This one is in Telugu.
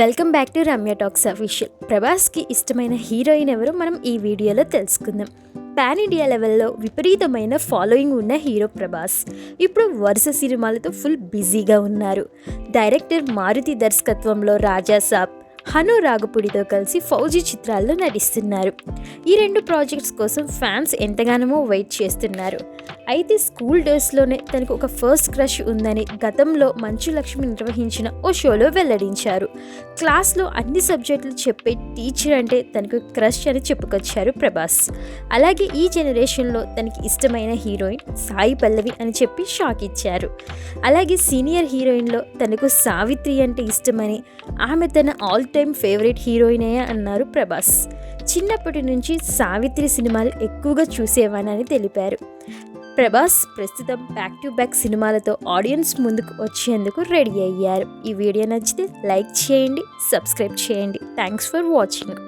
Welcome back to Ramya talks official. ప్రభాస్కి ఇష్టమైన హీరోయిన్ ఎవరో మనం ఈ వీడియోలో తెలుసుకుందాం. పాన్ ఇండియా లెవెల్లో విపరీతమైన ఫాలోయింగ్ ఉన్న హీరో ప్రభాస్. ఇప్పుడు వరుస సినిమాలతో ఫుల్ బిజీగా ఉన్నారు. డైరెక్టర్ మారుతి దర్శకత్వంలో రాజా సాబ్ హను రాగపుడితో కలిసి ఫౌజీ చిత్రాల్లో నటిస్తున్నారు. ఈ రెండు ప్రాజెక్ట్స్ కోసం ఫ్యాన్స్ ఎంతగానో వెయిట్ చేస్తున్నారు. అయితే స్కూల్ డేస్లోనే తనకు ఒక ఫస్ట్ క్రష్ ఉందని గతంలో మంచు లక్ష్మి నిర్వహించిన ఓ షోలో వెల్లడించారు. క్లాస్లో అన్ని సబ్జెక్టులు చెప్పే టీచర్ అంటే తనకు క్రష్ అని చెప్పుకొచ్చారు ప్రభాస్. అలాగే ఈ జనరేషన్లో తనకి ఇష్టమైన హీరోయిన్ సాయి పల్లవి అని చెప్పి షాక్ ఇచ్చారు. అలాగే సీనియర్ హీరోయిన్లో తనకు సావిత్రి అంటే ఇష్టమని ఆమె తన ఆల్ టైమ్ ఫేవరెట్ హీరోయినే అన్నారు ప్రభాస్. చిన్నప్పటి నుంచి సావిత్రి సినిమాలు ఎక్కువగా చూసేవానని తెలిపారు. ప్రభాస్ ప్రస్తుతం బ్యాక్ టు బ్యాక్ సినిమాలతో ఆడియన్స్ ముందుకు వచ్చేందుకు రెడీ అయ్యారు. ఈ వీడియో నచ్చితే లైక్ చేయండి సబ్స్క్రైబ్ చేయండి. Thanks for watching